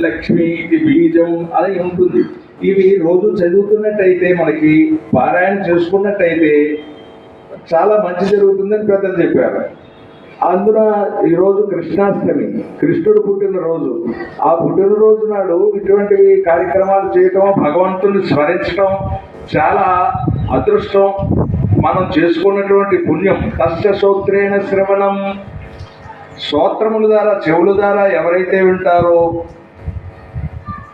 లక్ష్మి ఇది బీజం అది ఉంటుంది? ఇవి రోజు చదువుతున్నట్టయితే మనకి పారాయణ చేసుకున్నట్టయితే చాలా మంచి జరుగుతుందని పెద్దలు చెప్పారు. అందున ఈరోజు కృష్ణాష్టమి కృష్ణుడు పుట్టినరోజు. ఆ పుట్టినరోజు నాడు ఇటువంటివి కార్యక్రమాలు చేయటం భగవంతుని స్మరించడం చాలా అదృష్టం. మనం చేసుకున్నటువంటి పుణ్యం కష్ట శ్రవణం. శ్రోత్రముల ద్వారా చెవుల ద్వారా ఎవరైతే వింటారో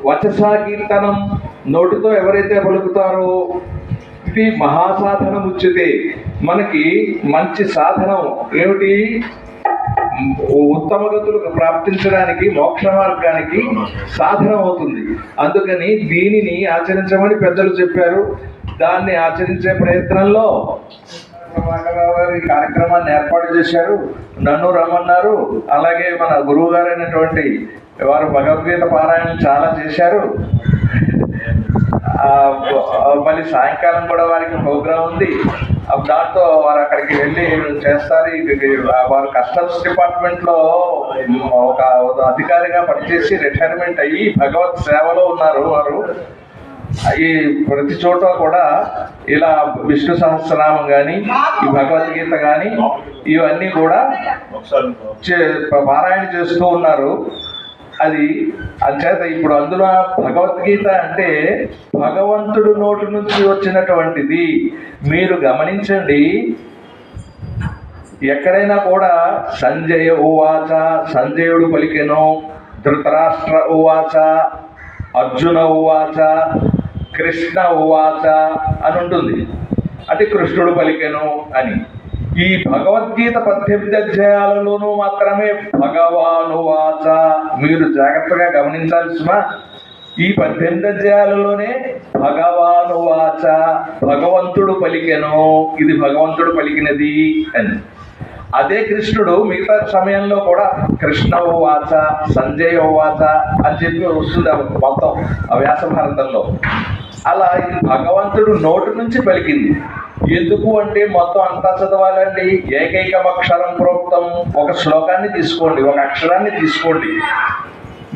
వచసా కీర్తనం నోటితో ఎవరైతే పలుకుతారో ఇది మహాసాధనం ఉచితే మనకి మంచి సాధనం ఏమిటి? ఉత్తమ గతులకు ప్రాప్తించడానికి మోక్ష మార్గానికి సాధనం అవుతుంది. అందుకని దీనిని ఆచరించమని పెద్దలు చెప్పారు. దాన్ని ఆచరించే ప్రయత్నంలో రాఘవరావు గారు ఈ కార్యక్రమాన్ని ఏర్పాటు చేశారు. నన్ను రమ్మన్నారు. అలాగే మన గురువు గారైనటువంటి వారు భగవద్గీత పారాయణం చాలా చేశారు. మళ్ళీ సాయంకాలం కూడా వారికి ప్రోగ్రాం ఉంది. దాంతో వారు అక్కడికి వెళ్ళి చేస్తారు. వారు కస్టమ్స్ డిపార్ట్మెంట్లో ఒక అధికారిగా పనిచేసి రిటైర్మెంట్ అయ్యి భగవత్ సేవలో ఉన్నారు వారు. ఈ ప్రతి చోట కూడా ఇలా విష్ణు సహస్రనామం కానీ ఈ భగవద్గీత కానీ ఇవన్నీ కూడా చే- పారాయణ చేస్తూ ఉన్నారు. అది అంచేత ఇప్పుడు అందులో భగవద్గీత అంటే భగవంతుడు నోటి నుంచి వచ్చినటువంటిది. మీరు గమనించండి. ఎక్కడైనా కూడా సంజయ ఉవాచ సంజయుడు పలికెను ధృతరాష్ట్ర ఉవాచ అర్జున ఉవాచ కృష్ణ ఉవాచ అని ఉంటుంది అంటే కృష్ణుడు పలికెను అని. ఈ భగవద్గీత పద్దెనిమిది అధ్యాయాలలోనూ మాత్రమే భగవాను వాచ. మీరు జాగ్రత్తగా గమనించాల్సిన ఈ పద్దెనిమిది అధ్యాయాలలోనే భగవానువాచ భగవంతుడు పలికెను. ఇది భగవంతుడు పలికినది అని. అదే కృష్ణుడు మిగతా సమయంలో కూడా కృష్ణ వాచ సంజయ్ వాచ అని చెప్పి వస్తుంది మొత్తం ఆ వ్యాస భారతంలో. అలా ఇది భగవంతుడు నోటి నుంచి పలికింది. ఎందుకు అంటే మొత్తం అంతా చదవాలండి. ఏకైక అక్షరం ప్రోక్తం. ఒక శ్లోకాన్ని తీసుకోండి ఒక అక్షరాన్ని తీసుకోండి.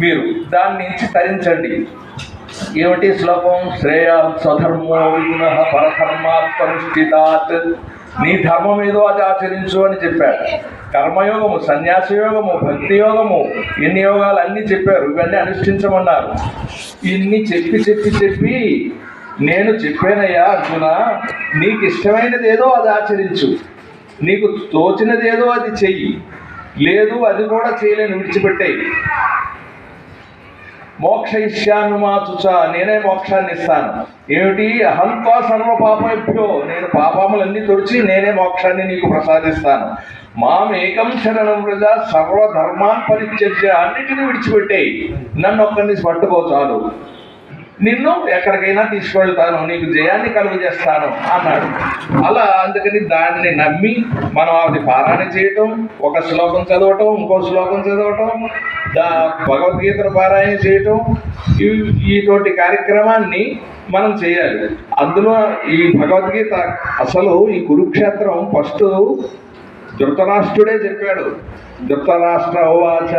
మీరు దాని నుంచి తరించండి. ఏమిటి శ్లోకం? శ్రేయ స్వధర్మో విగుణ పరధర్మాత్మనుష్ఠితాత్. నీ ధర్మం ఏదో అది ఆచరించు అని చెప్పాడు కర్మయోగము సన్యాస యోగము భక్తి యోగము ఎన్ని యోగాలు అన్నీ చెప్పారు. ఇవన్నీ అనుష్ఠించమన్నారు. ఇన్ని చెప్పి చెప్పి చెప్పి నేను చెప్పానయ్యా అర్జున నీకు ఇష్టమైనది ఏదో అది ఆచరించు. నీకు తోచినది ఏదో అది చెయ్యి. లేదు అది కూడా చేయలేని విడిచిపెట్టేయి. మోక్ష ఇష్యాను మాచుచ నేనే మోక్షాన్ని ఇస్తాను ఏమిటి? అహంతో సర్వ పాపభ్యో నేను పాపములన్నీ తుడిచి నేనే మోక్షాన్ని నీకు ప్రసాదిస్తాను. మాం ఏకం శరణం ప్రజ సర్వధర్మాన్ పరిత్యజ్య అన్నిటిని విడిచిపెట్టేయి. నన్ను ఒక్కరిని పట్టుకో చాలు. నిన్ను ఎక్కడికైనా తీసుకెళ్తాను నీకు జయాన్ని కలుగు చేస్తాను అన్నాడు. అలా అందుకని దాన్ని నమ్మి మనం అది పారాయణ చేయటం ఒక శ్లోకం చదవటం ఇంకో శ్లోకం చదవటం దా భగవద్గీతను పారాయణ చేయటం ఇటువంటి కార్యక్రమాన్ని మనం చేయాలి. అందులో ఈ భగవద్గీత అసలు ఈ కురుక్షేత్రం ఫస్ట్ ధృతరాష్ట్రుడే చెప్పాడు. ధృతరాష్ట్ర ఉవాచ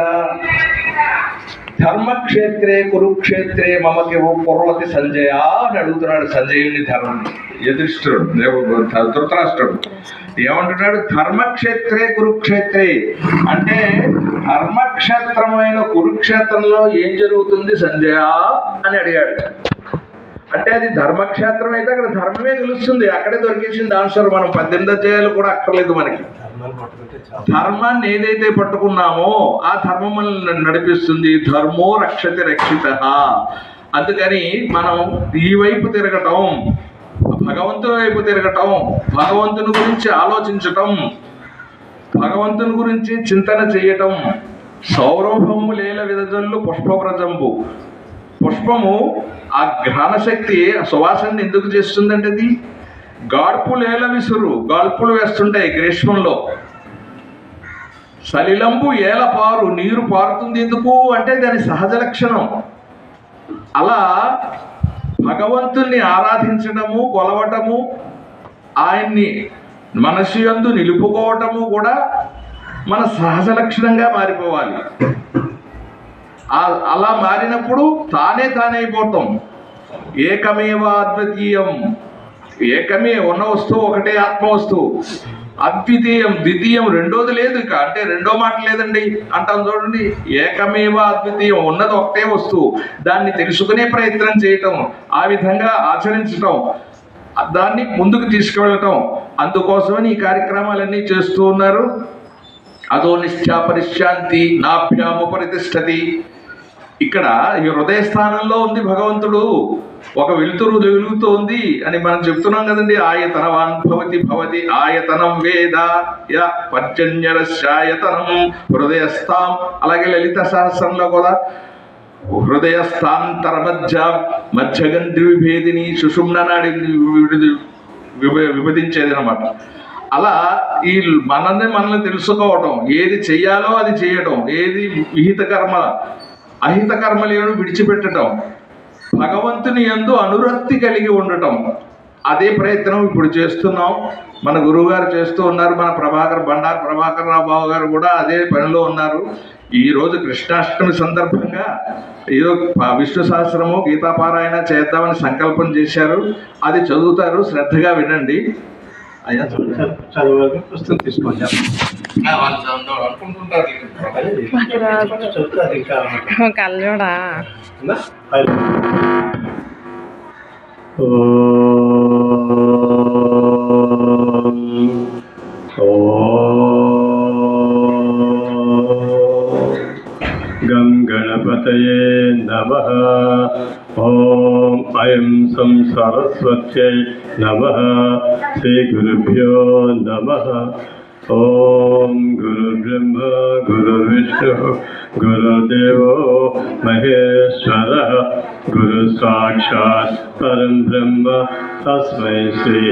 ధర్మక్షేత్రే కురుక్షేత్రే మమకి కుర్వతి సంజయ అని అడుగుతున్నాడు సంజయుని ధర్మం. యుధిష్ఠుడు ధృతరాష్ట్రుడు. ఏమంటున్నాడు? ధర్మక్షేత్రే కురుక్షేత్రే. అంటే ధర్మక్షేత్రమైన కురుక్షేత్రంలో ఏం జరుగుతుంది సంజయ అని అడిగాడు. అంటే అది ధర్మక్షేత్రం అయితే అక్కడ ధర్మమే తెలుస్తుంది. అక్కడే దొరికేసింది ఆన్సర్ మనం పద్దెనిమిది అధ్యాయాలు కూడా అక్కర్లేదు మనకి. ధర్మాన్ని ఏదైతే పట్టుకున్నామో ఆ ధర్మం మనల్ని నడిపిస్తుంది. ధర్మో రక్షతి రక్షిత. అందుకని మనం ఈ వైపు తిరగటం భగవంతుని వైపు తిరగటం భగవంతుని గురించి ఆలోచించటం భగవంతుని గురించి చింతన చేయటం సౌరభము లేల విదజల్లు పుష్పవ్రజంబు పుష్పము ఆ ఘ్రాణశక్తి ఆ సువాసనని ఎందుకు చేస్తుందంటే అది? గాడ్పులు ఏల విసురు గాల్పులు వేస్తుంటాయి గ్రీష్మంలో. సలిలంబు ఏల పారు నీరు పారుతుంది ఎందుకు? అంటే దాని సహజ లక్షణం. అలా భగవంతుణ్ణి ఆరాధించడము కొలవటము ఆయన్ని మనసు యందు నిలుపుకోవటము కూడా మన సహజ లక్షణంగా మారిపోవాలి. అలా మారినప్పుడు తానే తానే అయిపోతాం ఏకమేవ అద్వితీయం ఏకమే ఉన్న వస్తువు ఒకటే ఆత్మ వస్తువు అద్వితీయం ద్వితీయం రెండోది లేదు ఇక. అంటే రెండో మాట లేదండి. అంటాం చూడండి. ఏకమేవ అద్వితీయం ఉన్నది ఒకటే వస్తువు. దాన్ని తెలుసుకునే ప్రయత్నం చేయటం ఆ విధంగా ఆచరించటం దాన్ని ముందుకు తీసుకువెళ్ళటం. అందుకోసమని ఈ కార్యక్రమాలన్నీ చేస్తూ ఉన్నారు. అదో నిష్ఠా పరిశాంతి నాభ్యాము పరితిష్టతి ఇక్కడ ఈ హృదయ స్థానంలో ఉంది భగవంతుడు ఒక వెలుతురు వెలుగుతూ ఉంది అని మనం చెప్తున్నాం కదండి ఆయతనవాన్ భవతి భవతి ఆయతనం వేద య శాయతనం హృదయస్థాం అలాగే లలిత సహస్రంలో కూడా హృదయస్థాంతర మధ్య మధ్యగంధి విభేదిని సుషుమ్న నాడి విభ- విభజించేది అనమాట అలా ఈ మనల్ని మనల్ని తెలుసుకోవటం ఏది చెయ్యాలో అది చేయటం ఏది విహిత కర్మ అహిత కర్మలను విడిచిపెట్టడం భగవంతుని ఎందు అనురక్తి కలిగి ఉండటం అదే ప్రయత్నం ఇప్పుడు చేస్తున్నాం. మన గురువు గారు చేస్తూ ఉన్నారు మన ప్రభాకర్ బండారు ప్రభాకర్ రావు బాబు గారు కూడా అదే పనిలో ఉన్నారు. ఈ రోజు కృష్ణాష్టమి సందర్భంగా ఏదో విష్ణు సహస్రము గీతాపారాయణ చేద్దామని సంకల్పం చేశారు. అది చదువుతారు శ్రద్ధగా వినండి. అయ్యా చదవాలి పుస్తకం తీసుకోండి చెప్తారు ఇంకా? అది. ఓం. గం గణపతయే నమ ఓం ఐం సం సరస్వత్యై నమ శ్రీ గురుభ్యో నమ ఓం గురు బ్రహ్మ గురు విష్ణు గురుదేవో మహేశ్వర గురు సాక్షాత్ పరం బ్రహ్మ తస్మై శ్రీ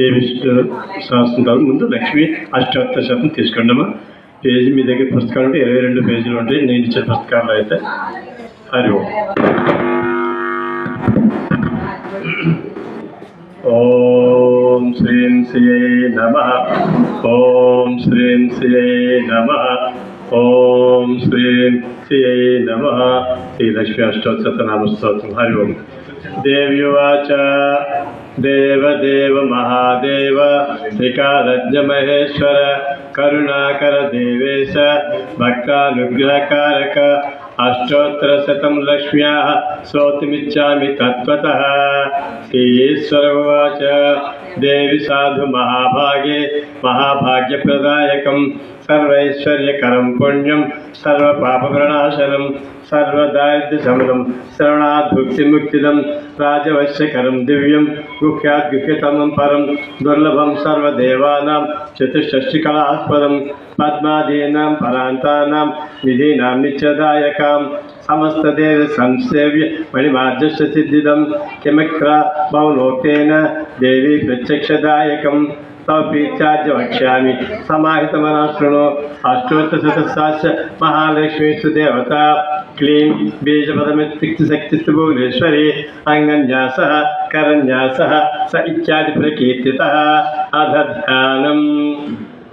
ఏ విష్ణు సహస్రం ముందు లక్ష్మి అష్టాత్త శాతం తీసుకోండమ్మా పేజీ మీ దగ్గర పుస్తకాలు ఉంటే ఇరవై రెండు పేజీలు ఉంటాయి. నేను ఇచ్చే పుస్తకాలు అయితే హరి ఓం. ఓం శ్రీం శ్రీ నమ. ఓం శ్రీం శ్రీయై నమ. ఓం శ్రీం శ్రీయై నమ. శ్రీ లక్ష్మీ అష్టోత్సవ నామస్తోత్రం హరి ఓం. దేవ్యువాచ దేవదేవ మహాదేవ శ్రీకారజ్ఞ మహేశ్వర కరుణాకర దేవేశ భక్తానుగ్రహకారక అష్టోత్తర శతం లక్ష్మ్యా శ్రోతుమిచ్చామి తత్వత. శ్రీశ్వర ఉవాచ దేవి సాధు మహాభాగే మహాభాగ్యప్రదాయకం సర్వైశ్వర్యకరం పుణ్యం సర్వపాపప్రణాశనం సర్వదారిద్ర్యశమనం శ్రవణాద్భుక్తిముక్తిదం రాజవశ్యకరం దివ్యం గుహ్యాద్గుహ్యతమం పరం దుర్లభం సర్వదేవానాం చతుషష్టికళాస్పదం పద్మాదీనాం పరాంతానాం నిధీనాం నిత్యదాయకాం సమస్తదేవ సంసేవ్య మణిమార్జస్య సిద్ధిదం కిమక్ర మౌనోక్తేన దేవి ప్రత్యక్షదాయకం తవ ప్రీత్యాద్య వక్ష్యామి సమాహితమనా శృణు అష్టోత్తరశతసాస్య మహాలక్ష్మీస్తు దేవత క్లీం బీజపదమిత్తిక్తిశక్తిస్తు భువనేశ్వరి అంగన్యాస కరన్యాస స ఇత్యాది ప్రకీర్తిత అధధ్యానం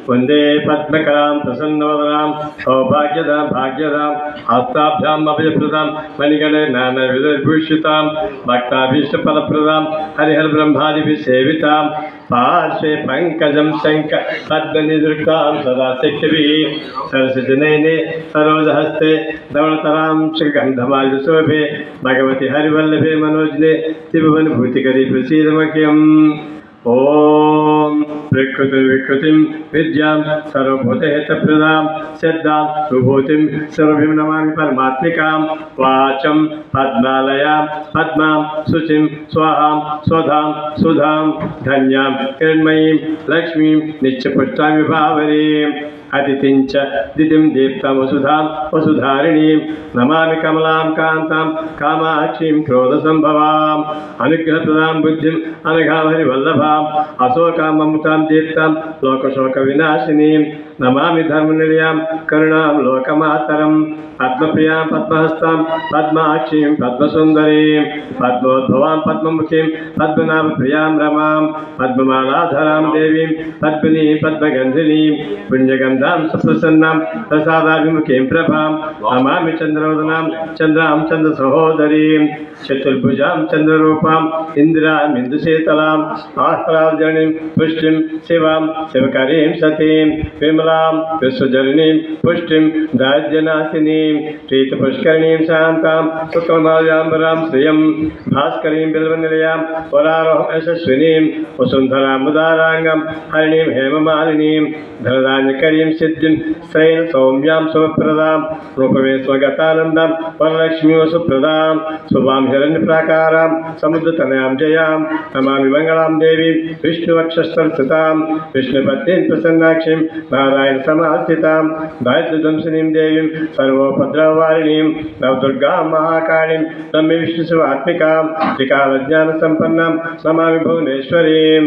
వందే పద్మకరాం ప్రసన్నవదనాం సౌభాగ్యదాం భాగ్యదాం హస్తాభ్యాం అభయప్రదాం మణిగణే నానవిధభూషితాం భక్తాభీష్టఫలప్రదాం హరిహర బ్రహ్మాదిభి సేవితాం पार्श्वे पङ्कजं शङ्क पद्मनिदृक्तां सदा शिक्षवी। शिक्षभिः सरसिजनयने सरोजहस्ते धवणतरां श्रीगन्धमालशोभे भगवती हरिवल्लभे मनोजने त्रिभुवनभूतिकरी प्रसीदमख्यम् ॐ प्रकृति विकृति विद्या सर्वभूत हित प्रदा सिद्धा विभूतिं सर्वभिं नमा परमात्मिकां वाचम पद्मालयां पद्मां शुचि स्वाहां स्वधा सुधा धन्यां किरण्मयीं लक्ष्मीं नित्यपुष्टां विभावरीम् अतिथिं च दितिं दीप्तां वसुधां वसुधारिणीं। नमामि कमलां कान्तां, कामाक्षीं क्रोधसम्भवाम् अनुग्रहप्रदां बुद्धिम् अनघां हरिवल्लभाम् अशोकाममुतां दीप्तां लोकशोकविनाशिनीं नमामि धर्मनिलयां करुणां लोकमातरम्। पद्मिया पद्महस्तां, पद्माक्षी पद्मसुंदरी पद्मोद्भवां पद्ममुखीं, पद्मनाभप्रियाँ रमा पद्ममालाधरां देवी पद्मी पद्मगंधिनी पुण्यगन्ध దేవీం పద్మినీ పద్మగంధినీం పుణ్యగంధాం సుప్రసన్నాం ప్రసాదాభిముఖీం ప్రభాం నమామి చంద్రవదనాం చంద్రాం చంద్ర సహోదరీం చతుర్భుజాం చంద్రరూపాం ఇందిరాం ఇందుశీతలాం ఆహ్లాదజనీం పుష్టిం శివాం శివకరీం సతీం విమలాం విశ్వజననీం పుష్టిం దాజ్యనాశినీం ప్రీతపుష్కరిణీం శాంతాం సుఖమాల్యాంబరాం శ్రియం భాస్కరీం బిల్వనిలయాం వరారోహం యశస్వినీం వసుంధరాముదారాంగం హరిణీం सिद्धिं श्रेयन् सौम्यां सुमप्रदां रूपवे स्वगतानन्दां वरलक्ष्मी सुप्रदां स्वभां हिरण्यप्राकारां समुद्रतनयां जयां नमामि मङ्गलां देवीं विष्णुवक्षस्तर्सितां विष्णुपत्नीं प्रसन्नाक्षीं नारायणसमास्थितां दारिद्र्यध्वंसिनीं देवीं सर्वोपद्रववारिणीं नवदुर्गां महाकाणीं नम्य विष्णुशिवात्मिकां त्रिकालज्ञानसम्पन्नां नमामि भुवनेश्वरीं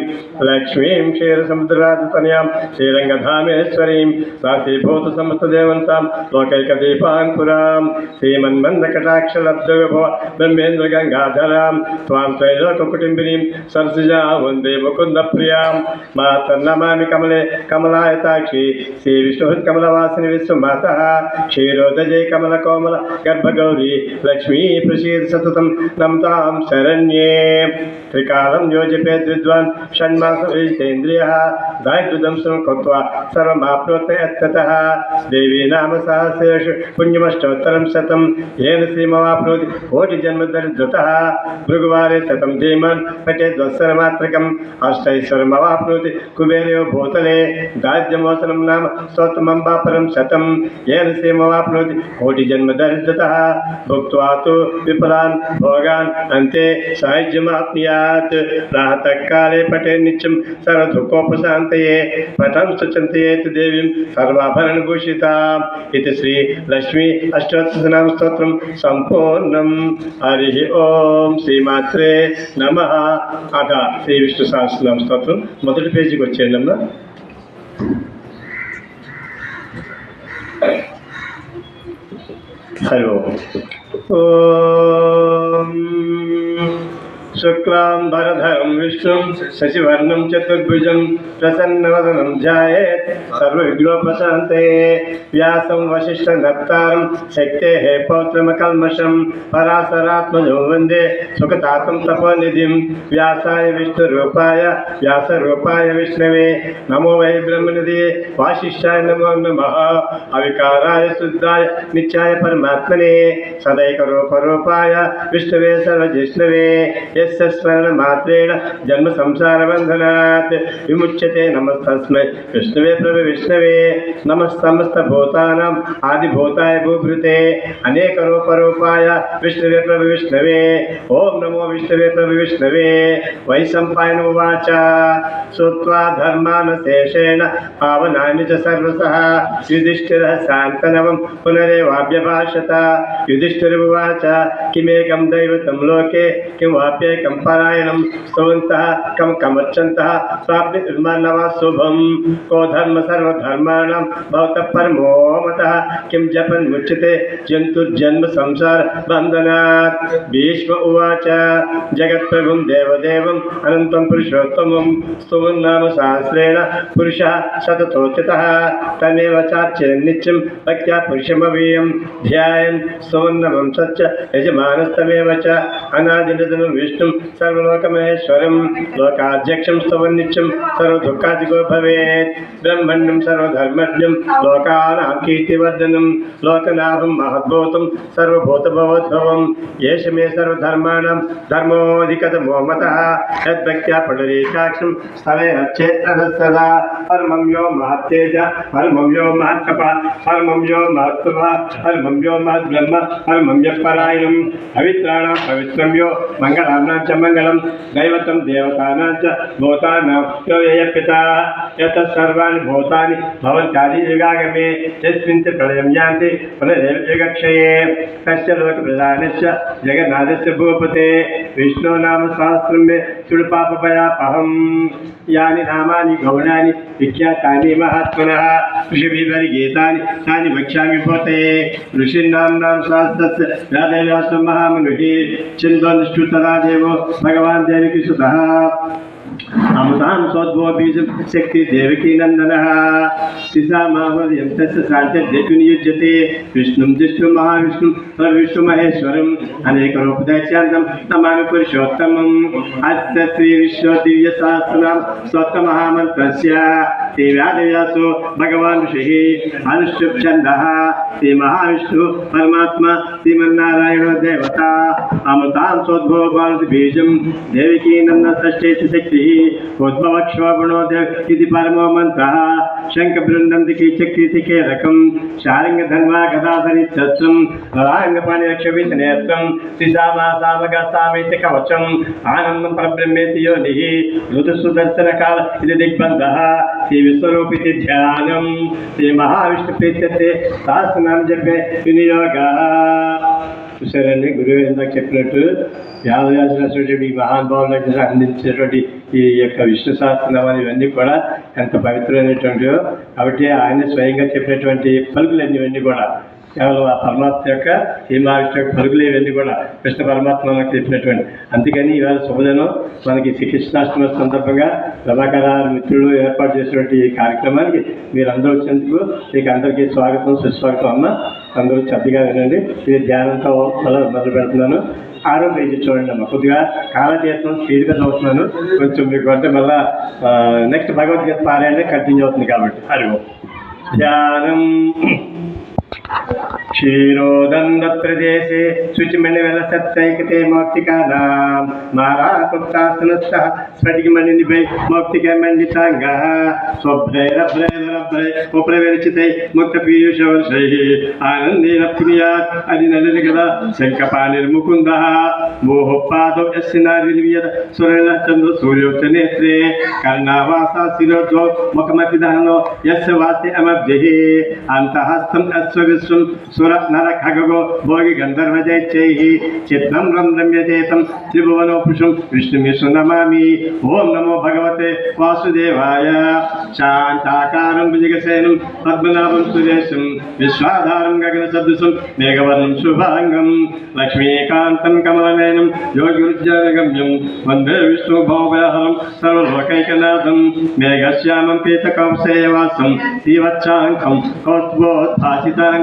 लक्ष्मीं क्षीरसमुद्राततनयां श्रीरङ्गधामेश्वरीं భువనేశ్వరీం సమస్త దేవంతాం లోకైక దీపాంకురాం శ్రీమన్మంద లోకైకదీపాంకురాం శ్రీమన్మందకటాక్షలబ్ధవిభవ బ్రహ్మేంద్ర గంగాధరాం త్వాం త్రైలోకకుటుంబినీం సరసిజా వందే ముకుంద ప్రియాం మాతర్నమామి కమలే కమలాయతాక్షి శ్రీ విష్ణుకమలవాసిని విశ్వమాత క్షీరోదజే కమల కోమల గర్భగౌరీ లక్ష్మీ ప్రసీద సతతం నమతాం శరణ్యే త్రికాలం యోజపేద్ విద్వాన్ షణ్మాస విజితేంద్రియ దాయద్యుదంశం కృత్వా సర్వమాప్నోత్ समर्पयत्ततः देवीनामसहस्रेषु पुण्यमष्टोत्तरं शतं येन श्रीमवाप्नोति कोटिजन्मदरिद्रुतः। भृगुवारे शतं धीमन् पठेद्वत्सरमात्रकम् अष्टैश्वरमवाप्नोति कुबेरयो भूतले। दारिद्र्यमोचनं नाम स्वतमं वा परं शतं येन श्रीमवाप्नोति कोटिजन्मदरिद्रुतः। भुक्त्वा तु विपुलान् भोगान् अन्ते सायुज्यमाप्नुयात् प्रातःकाले पठे नित्यं सर्वदुःखोपशान्तये। पठं సర్వాభరణభూషిత ఇది శ్రీ లక్ష్మీ అష్టోత్తరనామ స్తోత్రం సంపూర్ణం హరి ఓం శ్రీమాత్రే నమ అట శ్రీ విష్ణు సహస్రనామ స్తోత్రం మొదటి పేజీకి వచ్చేయండి అమ్మా హరి ఓం. शुक्लाम्बरधरं विष्णुं शशिवर्णं चतुर्भुजं प्रसन्नवदनं ध्यायेत् सर्वविघ्नोपशान्तये व्यासं वसिष्ठनप्तारं शक्तेः पौत्रमकल्मषं परासरात्मजो वंदे सुखतातं तपोनिधिं। व्यासाय विष्णुरूपाय, व्यासरूपाय विष्णवे। नमो वै ब्रह्मनिधे वासिष्ठाय नमो नमः। अविकाराय शुद्धाय नित्याय परमात्मने। सदैकरूपरूपाय विष्णवे सर्वजिष्णवे यस्य పరమాత్మనే సదైక రూపరూపాయ విష్ణవే సర్వజిష్ణవే యస్య స్మరణ మాత్రేణ జన్మ సంసార బంధనాత్ విముచ్యతే నమస్తస్మై విష్ణవే ప్రభు విష్ణవే నమస్తమస్త భూతానాం ఆదిభూతాయ భూభృతే అనేక రూపరూపాయ విష్ణవే ప్రభు విష్ణవే ఓం నమో విష్ణవే ప్రభు విష్ణవే వైశంపాయన ఉవాచ శ్రుత్వా ధర్మాన శేషేణ పావనాని చ సర్వసః యుధిష్ఠిరः శాంతనవం పునరేవాభ్యభాషత యుధిష్ఠిరువాచ కిమేకం దైవతం లోకే ते कं पारायणं स्तुवन्तः कं कमर्चन्तः को धर्म सर्वधर्माणां भवतः परमो मतः जपन मुच्यते जंतुर्जन्म संसार बंदना भीष्म उवाच, जगत्प्रभुं देवदेवम् अनन्तं पुरुषोत्तमं स्तुवन् नाम सहस्रेण पुरुष शततोचितः तमेव चाचे नित्यं भक्त्या पुरुषमवीयं ध्यान स्तुवन्नमं सच यजमानस्तमेव च। अनादिनतनं विष्णु నిత్యం సర్వలోకమహేశ్వరం లోకాధ్యక్షం స్తవన్నిత్యం సర్వదుఃఖాదిగో భవేత్. బ్రహ్మణ్యం సర్వధర్మజ్ఞం. లోకానాం కీర్తివర్ధనం లోకనాభం మహద్భూతం. సర్వభూతభవద్భవం. ఏష మే సర్వధర్మాణం. ధర్మోధికతమో మత యద్భక్త్యా పునరీకాక్షం స్థలే రచ్చేత్తదా పరమం యో మహత్తేజ. పరమం యో మహత్కప. పరమం యో మహత్వ పరమం యో మహద్బ్రహ్మ. పరమం యపరాయణం పవిత్రాణం పవిత్రం యో. మంగళాన్న చ మంగళం దైవతం దేవతానాం చ భూతానాం యో యయ పితా యత సర్వాణి భూతాని భవంత్యాది యుగాగమే యస్మిన్ చ ప్రళయం యాంతి పునరేయుగక్షయే తస్య లోక ప్రధానస్య జగన్నాథస్య భూపతే విష్ణు నామ సహస్రం మే సుడు పాపభయాపహం యాని నామాని గౌణాని విఖ్యాతాని మహాత్మన ఋషిభిర్వరి గీతాని తాని వక్ష్యామి పోతే ఋషిన్నాంనాం శాస్త్రస్య మహామనుషి మహామనుః చిందోనుష్ఠుతరా దేవో భగవాన్ దేవికి సుతః అమృతాం సోద్భవ శక్తి దేవకీ నందన శిశామాహ్యం తస్య సాంత్యు నియుజ్యతే విష్ణుం జిష్ణు మహావిష్ణు విష్ణు మహేశ్వరం అనేక రూపదైత్యాంతం నమామి పురుషోత్తమం అస్త శ్రీ విశ్వ దివ్య సహస్రనాం స్వత్త మహామంత్రస్య శ్రీ వ్యాసో భగవాన్ ఋషి అనుష్ఠుప్ ఛంద శ్రీ మహావిష్ణు పరమాత్మ శ్రీమన్నారాయణ దేవత అమృతాం స్వద్భోగ భారతి బీజం దేవికీ నంద షష్ఠేతి శక్తి उद्भवक्षोभुणोद इति परमो मन्त्रः। शङ्खबृन्दन्तिकी चक्रीतिके रकं शारङ्गधन्वा गदाधरित्रस्त्रं ललाङ्गपाणिरक्षवितनेत्रं श्रीसामासामगस्तामिति कवचम्, आनन्दं परब्रह्मेति योनिः सहस्रनाम जपे विनियोगः। ఋతు చూసారండి గురువు ఇందాక చెప్పినట్టు వ్యాధవ్యాసులటువంటి మహానుభావులకు అందించినటువంటి ఈ యొక్క విష్ణు సహస్రనామాలు ఇవన్నీ కూడా ఎంత పవిత్రమైనటువంటివో. కాబట్టి ఆయన స్వయంగా చెప్పినటువంటి పలుకులన్నీ ఇవన్నీ కూడా కేవలం ఆ పరమాత్మ యొక్క సీమావిష్ణు యొక్క పలుకులు ఇవన్నీ కూడా కృష్ణ పరమాత్మ మనకు చెప్పినటువంటి. అందుకని ఇవాళ శుభదనం. మనకి శ్రీకృష్ణాష్టమి సందర్భంగా ప్రభాకర మిత్రులు ఏర్పాటు చేసినటువంటి ఈ కార్యక్రమానికి మీరు అందరూ వచ్చినందుకు మీకు అందరికీ స్వాగతం సుస్వాగతం అమ్మ. అందరూ చక్కగా వినండి. ఇది ధ్యానంతో మొదలు మొదలు పెడుతున్నాను. ఆరో పేజీ చూడండి అమ్మ. కొద్దిగా కాలతీర్థం స్పీడ్గా చదువుతున్నాను. కొంచెం మీకు అంటే మళ్ళా నెక్స్ట్ భగవద్గీత పారాయణ కంటిన్యూ అవుతుంది కాబట్టి. హరి ధ్యానం. క్షీరోదండప్రదేశే శుచిమణివెల సత్తైకతే మౌక్తికానాం మారాకుప్తాసనస్థ స్ఫటికమణినిపై మౌక్తిక మండితాంగ స్వభ్రైరభ్రైరభ్రై ఉపరవిరచితై ముక్త పీయూషవర్షై ఆనందేన పునియాత్ అది నలిని గల శంఖపాణిర్ముకుంద మోహపాదౌ యస్య నారిర్వియద సురణ చంద్ర సూర్యోచ నేత్రే కర్ణావాసా శిరోజో ముఖమతి దహనో యస్య వాసి అమభ్యః అంతఃస్థం అస్వ విశ్వం సుర నర ఖగో భోగి గంధర్వ జైత్యైః చిత్తం రంధ్రమ్యతేతం త్రిభువనోపుషం విష్ణుమిశ్వ నమామి ఓం నమో భగవతే వాసుదేవాయ శాంతాకారం భుజగసేనం పద్మనాభం సురేశం విశ్వాధారం గగన సదృశం మేఘవర్ణం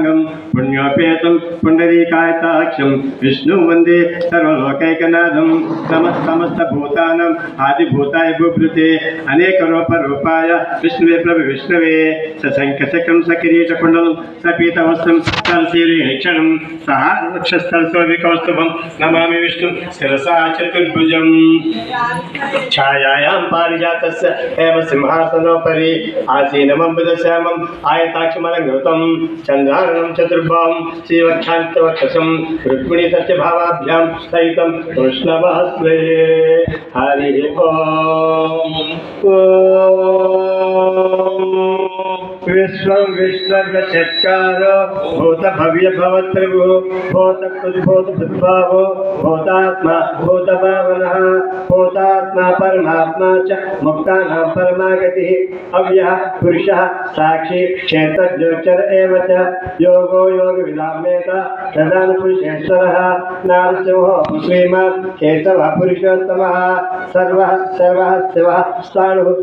శుభాంగం పుణ్యోపేతం పుండరీకాయతాక్షం విష్ణు వందే సర్వలోకైకనాథం నమ సమస్త భూతానం ఆదిభూతాయ భూభృతే అనేక రూప రూపాయ విష్ణువే ప్రభు విష్ణువే సశంఖ చక్రం సకిరీట కుండలం సపీతవస్త్రం సల్శీరీక్షణం సహాక్షస్థలసోవికౌస్తుభం నమామి విష్ణు శిరసా చతుర్భుజం ఛాయాయాం పారిజాతస్య హేమ సింహాసనోపరి ఆసీనమంబుదశ్యామం ఆయతాక్షమలంకృతం చంద్రారణం చతుర్భావం శ్రీవక్షాంతవక్షసం రుక్మిణి సత్యభావాభ్యాం సహితం కృష్ణవాస్వే హరి ఓం ఓం విశ్వం విష్ణుర్వచత్కార భూత భవ్య భవత్రిభు భూత భూత భూత భూతాత్మ परमात्मा परमात्मा च मुक्ता न परमागति। अब यह पुरुष, साक्षी क्षेत्र एव च। योगो योगविदाम्येत तदानुपुरुषेश्वरः नारसिंहो श्रीमान् केशवः पुरुषोत्तमः। सर्व सर्वः शिवः स्थाणुः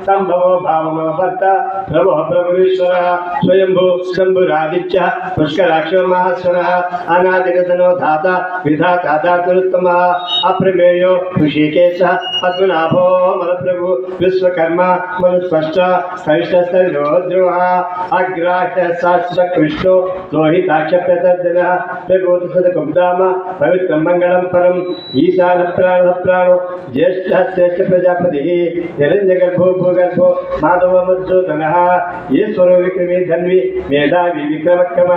संभव भाव भक्ता प्रभो प्रभुरीश्वरः स्वयम्भु शम्भुरादित्यः पुष्कराक्षो महाश्वरः। अनादिगतनो धाता, विधाता धातुरुत्तमः। అప్రమేయో ఋషికేశ అద్భునాభో మన ప్రభు విశ్వకర్మ మన స్పష్ట సవిష్టోధ్రువ అగ్రాహ్య శాస్త్ర కృష్ణో లోహితాక్ష ప్రతర్జన ప్రబోధ పవిత్రం మంగళం పరం ఈశాన ప్రాణ ప్రాణో జ్యేష్ఠ శ్రేష్ఠ ప్రజాపతి నిరంజ గర్భో భూగర్భో మాధవ మధ్యోతన ఈశ్వర విక్రమి ధన్వి మేధావి విక్రమక్రమ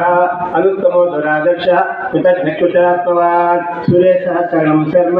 అనుత్తమో దురాదర్శ కృతజ్ఞ కృతరాత్మవాన్ సురేశ శర్మ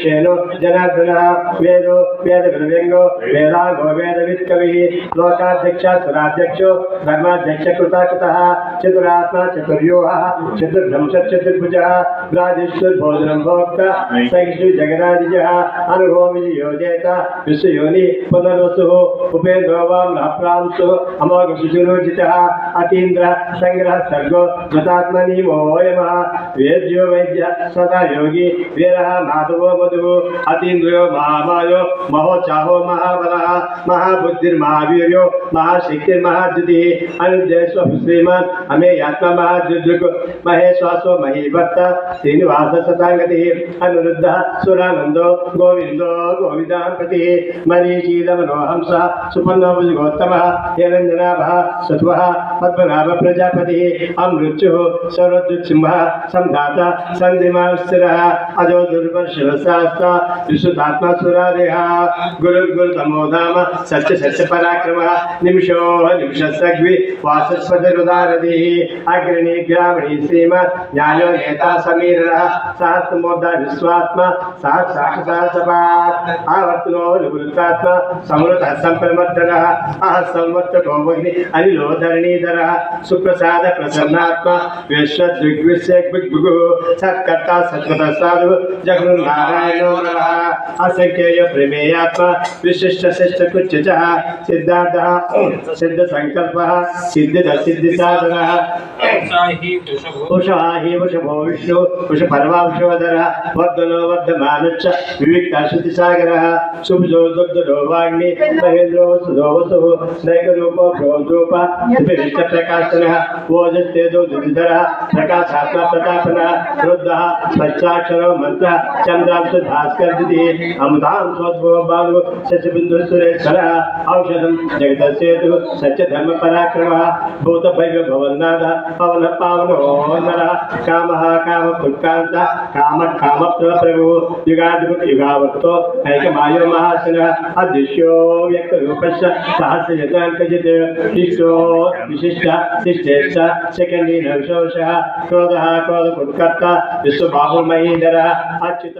शेनो जनार्दना, वेदो वेद गृहलिंगो वेदांगो वेद वित्कवि लोकाध्यक्ष, सुराध्यक्षो, धर्माध्यक्ष कृता कृतः चतुरात्मा चतुर्योः चतुर्भ्रंश, चतुर्भुजः राजेश्वरभोजनं भोक्ता सैक्षु जगराजिजः अनुभोमि योजेत, विश्वयोनि पुनर्वसुः, उपेन्द्रो वाम्रांसुः अमोघशिशुरोचितः अतीन्द्र, संग्रह सर्गो मृतात्मनि मोहोयमः वेद्यो वैद्य, सदा योगी, वीरः, माधवो मधुः अतीन्द्रियो महामायो, महोत्साहो महाबलः, महाबुद्धिर्महावीर्यो, महाशक्तिर्महाद्युतिः। अनुद्देश्व श्रीमान् अमेयात्मा महाद्युदृक् महेश्वासो महीभक्त श्रीनिवास सताङ्गतिः। अनुरुद्धः सुरानन्दो, गोविन्दो गोविदाम्पतिः मरीचीदमनोहंसः सुपन्नभुजगोत्तमः हिरञ्जनाभः सत्वः, पद्मनाभ प्रजापतिः। अमृत्युः सर्वदुःसिंहः संधाता सन्धिमान् स्थिरः अजो दुर्वर्षरसास्ता विशुद्धात्मा सुरादेः गुरुर्गुरुतमो धाम सत्य सत्य पराक्रमः। निमिषो निमिषसग्वि वासस्पतिरुदारधिः। अग्रणी ग्रामणी श्रीमन् ज्ञानो, नेता, समीरः। सहस्रमोद्धा विश्वात्मा सहस्राक्षसा सपात् आवर्तनो, निवृत्तात्मा समृतः सम्प्रमर्दनः अह संवर्तको भगिनि अनिलो सुप्रसाद, प्रसन्नात्मा विश्वदृग्विश्वगुः सत्कर्ता सत्कृतः साधु जगन्नारायणो नमः असङ्ख्येय प्रमेयात्मा, विशिष्ट शिष्ट कुच्चः सिद्धार्थः सिद्धसङ्कल्पः सिद्धिद, सिद्धिसाधनः। उत्साही वृषभो पुषः वृषभो विष्णु वृषपर्वा वृषवधरः वर्धनो वर्धमानश्च, विविक्ता श्रुतिसागरः। सुभुजो वाग्नि महेन्द्रो सुधो वसुः, नैकरूपो भ्रोद्रूप प्रकाशनः ओजस्तेजो दुर्धरः प्रकाशात्मा భాస్కర్ అమృతాం స్వద్భోబాలు శశబిందు సురేశ్వర ఔషధం జగతసేతు సత్యధర్మ పరాక్రమ భూత భైవ భవన్నాథ పవన పావనోన్నర కామ కామ పుష్కాంత కామ కామ ప్రభు యుగాది యుగావక్తో ఐకమాయో మహాసన అదృశ్యో వ్యక్త రూపస్ సహస్రయతాంకజిత శిష్టో విశిష్ట శిష్టేశ శకండి నవిశోష క్రోధ క్రోధ పుట్కర్త విశ్వబాహుమహీందర అచ్యుత